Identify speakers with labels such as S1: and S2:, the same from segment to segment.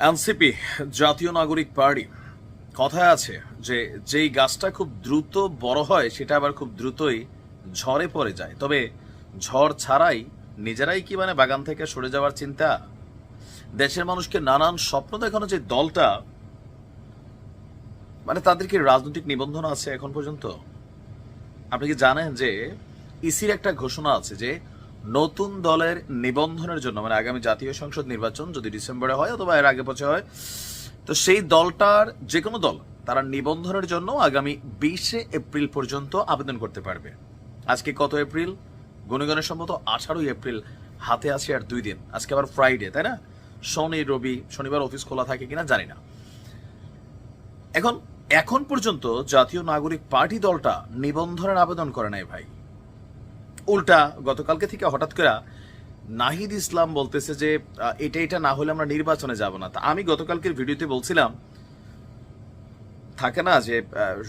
S1: NCP, জাতীয় নাগরিক party, কথায় আছে যে যেই গাছটা খুব দ্রুত বড় হয়, সেটা আবার খুব দ্রুতই ঝড়ে পড়ে যায়। তবে ঝড় ছাড়াই নিজেরাই কি মানে বাগান থেকে সরে যাওয়ার চিন্তা? দেশের মানুষকে নানান স্বপ্ন দেখানো যে দলটা মানে তাদের কি রাজনৈতিক নিবন্ধন আছে এখন পর্যন্ত? আপনি কি জানেন যে ইসির একটা ঘোষণা আছে যে নতুন দলের নিবন্ধনের জন্য মানে আগামী জাতীয় সংসদ নির্বাচন যদি ডিসেম্বরে হয় অথবা এর আগে পথে হয়, তো সেই দলটার যে কোনো দল তারা নিবন্ধনের জন্য আগামী বিশে এপ্রিল পর্যন্ত আবেদন করতে পারবে। আজকে কত এপ্রিল? গণগণের সম্মত আঠারোই এপ্রিল হাতে আছে আর দুই দিন। আজকে আবার ফ্রাইডে তাই না? শনি, রবি, শনিবার অফিস খোলা থাকে কিনা জানি না। এখন এখন পর্যন্ত জাতীয় নাগরিক পার্টি দলটা নিবন্ধনের আবেদন করে নাই ভাই। উল্টা গতকালকে থেকে হঠাৎ করে নাহিদ ইসলাম বলতেছে যে এটা এটা না হলে আমরা নির্বাচনে যাব না। তা আমি গতকালকের ভিডিওতে বলছিলাম, থাকে না যে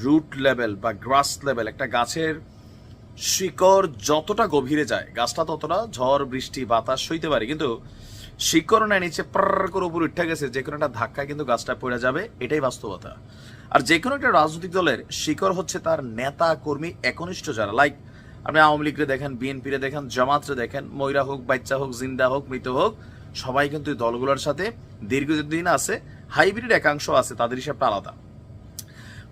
S1: রুট লেভেল বা গ্রাস লেভেল একটা গাছের শিকড় যতটা গভীরে যায়, গাছটা ততটা ঝড়, বৃষ্টি, বাতাস সইতে পারে, কিন্তু শিকড় না নিচে প্রার করে উপর উঠে গেছে, যে কোনো একটা ধাক্কায় কিন্তু গাছটা পড়ে যাবে, এটাই বাস্তবতা। আর যে কোনো একটা রাজনৈতিক দলের শিকড় হচ্ছে তার নেতা, কর্মী, একনিষ্ঠ যারা লাইক আপনি আওয়ামী লীগরে দেখেন, বিএনপিরে দেখেন, জামাতরে দেখেন, ময়রা হোক, বাচ্চা হোক, জিন্দা হোক, মৃত হোক, সবাই কিন্তু এই দলগুলোর সাথে দীর্ঘদিন আছে, হাইব্রিড একাংশ আছে, তাদের হিসাবটা আলাদা।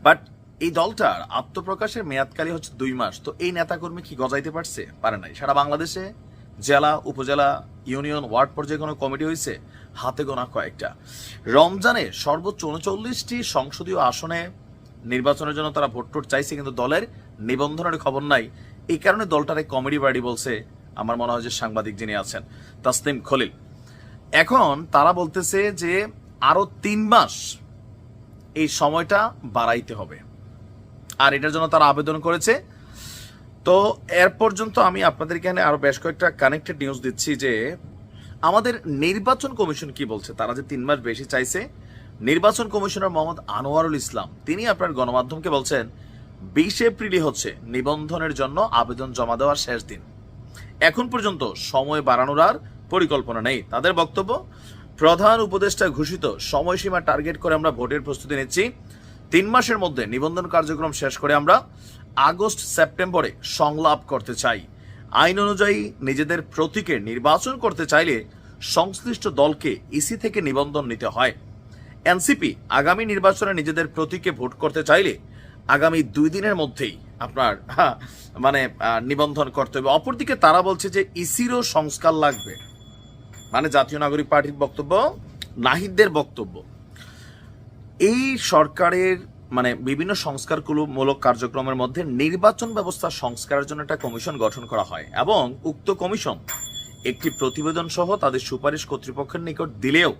S1: বাট এই দলটার আত্মপ্রকাশের মেয়াদকালী হচ্ছে দুই মাস। তো এই নেতাকর্মী কি গজাইতে পারছে? পারে নাই। সারা বাংলাদেশে জেলা, উপজেলা, ইউনিয়ন, ওয়ার্ড পর্যায়ে কোনো কমিটি হয়েছে হাতে গোনা কয়েকটা। রমজানে সর্বোচ্চ উনচল্লিশটি সংসদীয় আসনে নির্বাচনের জন্য তারা ভোট টোট চাইছে, কিন্তু দলের নিবন্ধনের খবর নাই। এই কারণে দলটার এই কমেডি বাড়ি বলছে আমার মনে হয় যে সাংবাদিক যিনি আছেন তাসলিম খলিল। এখন তারা বলতেছে যে আরও তিন মাস এই সময়টা বাড়াইতে হবে। আর এটার জন্য তারা আবেদন করেছে। তো এর পর্যন্ত আমি আপনাদের এখানে আরও বেশ কয়েকটা কানেক্টেড নিউজ দিচ্ছি যে আমাদের নির্বাচন কমিশন কি বলছে? তারা যে তিন মাস বেশি চাইছে। নির্বাচন কমিশনার মোহাম্মদ আনোয়ারুল ইসলাম, তিনি আপনার গণমাধ্যমকে বলছেন বিশ এপ্রিলই হচ্ছে নিবন্ধনের জন্য আবেদন জমা দেওয়ার শেষ দিন। এখন পর্যন্ত সময় বাড়ানোর আর পরিকল্পনা নেই। তাদের বক্তব্য, প্রধান উপদেষ্টা ঘোষিত সময়সীমা টার্গেট করে আমরা ভোটের প্রস্তুতি নিচ্ছি। তিন মাসের মধ্যে নিবন্ধন কার্যক্রম শেষ করে আমরা আগস্ট সেপ্টেম্বরে সংলাপ করতে চাই। আইন অনুযায়ী নিজেদের প্রতীকে নির্বাচন করতে চাইলে সংশ্লিষ্ট দলকে ইসি থেকে নিবন্ধন নিতে হয়। এনসিপি আগামী নির্বাচনে নিজেদের প্রতীকে ভোট করতে চাইলে আগামী দুই দিনের মধ্যেই আপনার মানে নিবন্ধন করতে হবে। অপরদিকে তারা বলছে যে ইসিরও সংস্কার লাগবে। মানে জাতীয় নাগরিক পার্টির বক্তব্য, নাহিদদের বক্তব্য। এই সরকারের মানে বিভিন্ন সংস্কারমূলক কার্যক্রমের মধ্যে নির্বাচন ব্যবস্থা সংস্কারের জন্য একটা কমিশন গঠন করা হয় এবং উক্ত কমিশন একটি প্রতিবেদন সহ তাদের সুপারিশ কর্তৃপক্ষের নিকট দিলেও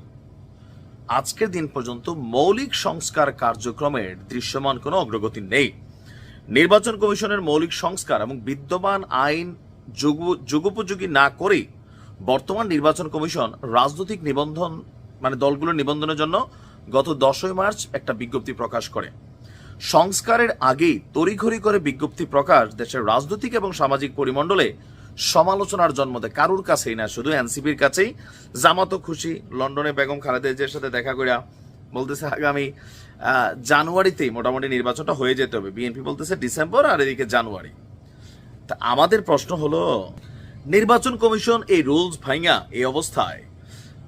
S1: আজকের দিন পর্যন্ত মৌলিক সংস্কার কার্যক্রমের দৃশ্যমান কোনো অগ্রগতি নেই। নির্বাচন কমিশনের মৌলিক সংস্কার এবং বিদ্যমান আইন যুগ- যুগোপযোগী না করেই বর্তমান নির্বাচন কমিশন রাজনৈতিক নিবন্ধন মানে দলগুলোর নিবন্ধনের জন্য গত দশই মার্চ একটা বিজ্ঞপ্তি প্রকাশ করে। সংস্কারের আগেই তড়িঘড়ি করে বিজ্ঞপ্তি প্রকাশ দেশের রাজনৈতিক এবং সামাজিক পরিমণ্ডলে সমালোচনার জন্ম দেয়। কারুর কাছেই না, শুধু এনসিপির কাছেই। জামাতও খুশি। লন্ডনে বেগম খালেদা জিয়ার সাথে দেখা করিয়া বলতেছে, আগামী জানুয়ারিতেই মোটামুটি নির্বাচনটা হয়ে যেতে হবে। বিএনপি বলতেছে, ডিসেম্বর আর এদিকে জানুয়ারি। তা আমাদের প্রশ্ন হলো, নির্বাচন কমিশন এই রুলস ভাইঙা এই অবস্থায়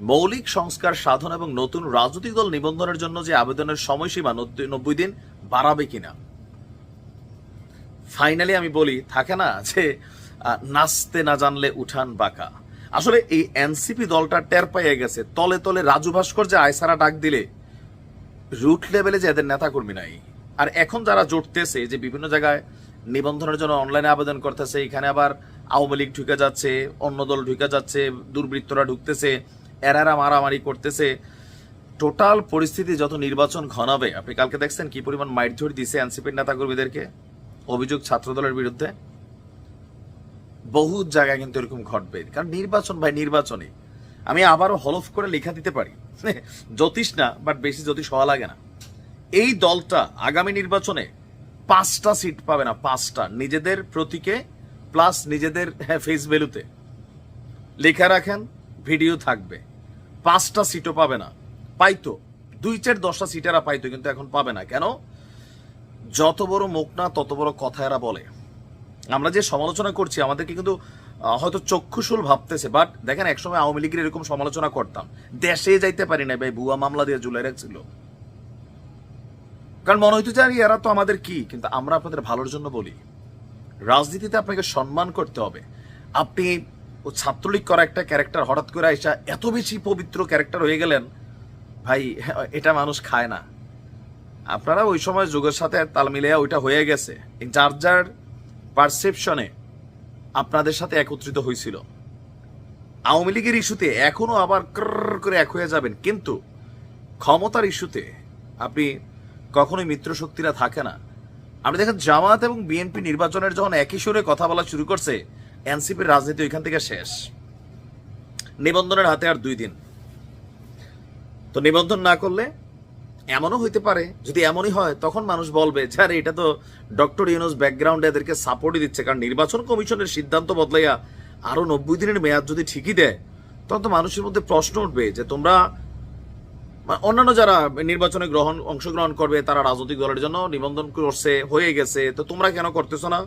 S1: মৌলিক সংস্কার সাধন এবং নতুন রাজনৈতিক দল নিবন্ধনের জন্য যে আবেদনের সময়সীমা নব্বই- দিন বাড়াবে কিনা? ফাইনালি আমি বলি, থাকে না যে নাচতে না জানলে উঠান বাঁকা। আসলে এই এনসিপি দলটা টের পাইয়ে গেছে। তলে তলে রাজু ভাস্কর যে আয়সারা ডাক দিলে রুট লেভেলে যে এদের নেতা কর্মী নাই। আর এখন যারা জোটতেছে, যে বিভিন্ন জায়গায় নিবন্ধনের জন্য অনলাইনে আবেদন করতেছে, এখানে আবার আওয়ামী লীগ ঢুকে যাচ্ছে, অন্য দল ঢুকে যাচ্ছে, দুর্বৃত্তরা ঢুকতেছে, এরারা মারামারি করতেছে। টোটাল পরিস্থিতি যত নির্বাচন ঘনাবে, আপনি কালকে দেখছেন কি পরিমাণ মাইট মাইটঝড় দিছে এনসিপির নেতা কর্মীদেরকে অভিযোগ ছাত্র দলের বিরুদ্ধে? বহু জায়গায় কিন্তু এরকম ঘটবে। কারণ নির্বাচন ভাই, নির্বাচনে আমি আবারও হলফ করে লেখা দিতে পারি। জ্যোতিষ না বাট বেশি জ্যোতিষ হওয়া লাগে না। এই দলটা আগামী নির্বাচনে পাঁচটা সিট পাবে না, পাঁচটা। নিজেদের প্রতীকে প্লাস নিজেদের ফেস ভ্যালুতে লেখা রাখেন ভিডিও থাকবে। পাঁচটা সিটও পাবে না। পাইতো। দুই চার দশটা সিটারা পাইতো, কিন্তু এখন পাবে না। কেন? যত বড় মুখ না, তত বড় কথা এরা বলে। আমরা যে সমালোচনা করছি, আমাদেরকে কিন্তু হয়তো চক্ষুশুল ভাবতেছে বাট দেখেন, একসময় আওয়ামী লীগের এরকম সমালোচনা করতাম। দেশে যাইতে পারি না ভাই, ভুয়া মামলা দিয়ে ঝুলাই রাখছিল কারণ মনে হইতো যে এরা তো আমাদের কি? কিন্তু আমরা আপনাদের ভালোর জন্য বলি। রাজনীতিতে আপনাকে সম্মান করতে হবে। আপনি ও ছাত্রলীগ করা একটা ক্যারেক্টার হঠাৎ করে আইসা এত বেশি পবিত্র ক্যারেক্টার হয়ে গেলেন, ভাই, এটা মানুষ খায় না। আপনারা ওই সময় যুগের সাথে তাল মিলিয়ে ওইটা হয়ে গেছে। যার যার পারসেপশনে আপনাদের সাথে একত্রিত হয়েছিল। আওয়ামী লীগের ইস্যুতে এখনও আবার ক্রর করে এক হয়ে যাবেন, কিন্তু ক্ষমতার ইস্যুতে আপনি কখনোই মিত্র শক্তিরা থাকে না। আপনি দেখেন জামাত এবং বিএনপি নির্বাচনের যখন একই সুরে কথা বলা শুরু করছে, এনসিপির রাজনীতি ওইখান থেকে শেষ। নিবন্ধনের হাতে আর দুই দিন। তো নিবন্ধন না করলে এমনও হইতে পারে, যদি এমনই হয়, তখন মানুষ বলবে যে আরে এটা তো ডক্টর ইউনুস ব্যাকগ্রাউন্ডে এদেরকে সাপোর্টই দিচ্ছে, কারণ নির্বাচন কমিশনের সিদ্ধান্ত বদলাইয়া আরও নব্বই দিনের মেয়াদ যদি ঠিকই দেয়, তখন তো মানুষের মধ্যে প্রশ্ন উঠবে যে তোমরা অন্যান্য যারা নির্বাচনে গ্রহণ, অংশগ্রহণ করবে, তারা রাজনৈতিক দলের জন্য নিবন্ধন করছে, হয়ে গেছে, তো তোমরা কেন করতেছো না?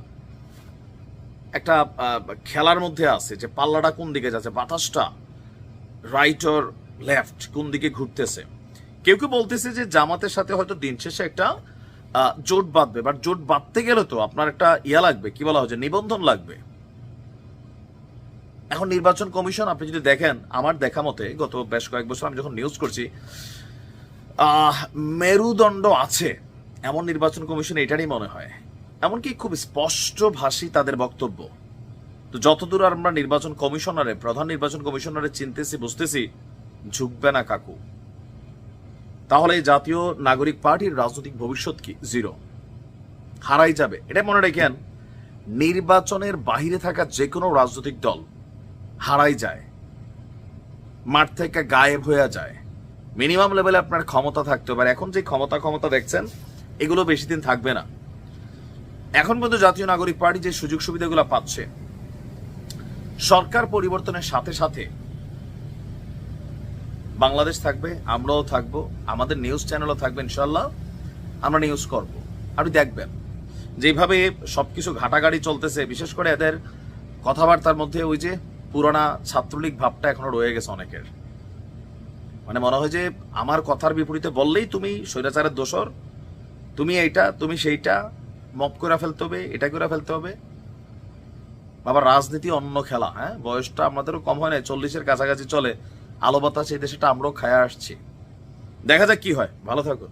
S1: একটা খেলার মধ্যে আছে যে পাল্লাটা কোন দিকে যাচ্ছে? বাতাসটা রাইট অর লেফট কোন দিকে ঘুরতেছে? কেউ কেউ বলতেছে যে জামাতের সাথে হয়তো দিন শেষে একটা জোট বাঁধবে বাট জোট বাঁধতে গেলে তো আপনার একটা ইয়া লাগবে, কি বলা হয় নিবন্ধন লাগবে। এখন নির্বাচন কমিশন, আপনি যদি দেখেন, আমার দেখা মতে গত বেশ কয়েক বছর আমি যখন নিউজ করছি মেরুদণ্ড আছে, এমন নির্বাচন কমিশন এটারই মনে হয়। এমনকি খুব স্পষ্ট ভাষী তাদের বক্তব্য। তো যতদূর আমরা নির্বাচন কমিশনারে, প্রধান নির্বাচন কমিশনারে চিনতেছি, বুঝতেছি, ঝুঁকবে না কাকু। তাহলে এই জাতীয় নাগরিক পার্টির রাজনৈতিক ভবিষ্যৎ কি? জিরো হারাই যাবে। এটা মনে রেখেন নির্বাচনের বাহিরে থাকা যে কোনো রাজনৈতিক দল হারাই যায়। মাঠ থেকে গায়েব হয়ে যায়। মিনিমাম লেভেলে আপনার ক্ষমতা থাকতে পারে এখন যে ক্ষমতা ক্ষমতা দেখছেন, এগুলো বেশি দিন থাকবে না। এখন পর্যন্ত জাতীয় নাগরিক পার্টি যে সুযোগ সুবিধাগুলো পাচ্ছে, সরকার পরিবর্তনের সাথে সাথে বাংলাদেশ থাকবে, আমরাও থাকব, আমাদের নিউজ চ্যানেলও থাকবে ইনশাল্লাহ আমরা নিউজ করব। আপনি দেখবেন, যেভাবে সবকিছু ঘাটাঘাটি চলতেছে, বিশেষ করে এদের কথাবার্তার মধ্যে ওই যে পুরানা ছাত্রলীগ ভাবটা এখনও রয়ে গেছে অনেকের। মানে মনে হয় যে আমার কথার বিপরীতে বললেই তুমি স্বৈরাচারের দোষর, তুমি এইটা, তুমি সেইটা, মপ করে ফেলতে হবে, এটা করে ফেলতে হবে। বাবা রাজনীতি অন্য খেলা হ্যাঁ? বয়সটা আমাদেরও কম হয় না চল্লিশের কাছাকাছি চলে। আলো বাতাস এই দেশেটা আমরাও খায়া আসছি। দেখা যাক কি হয়। ভালো থাকুন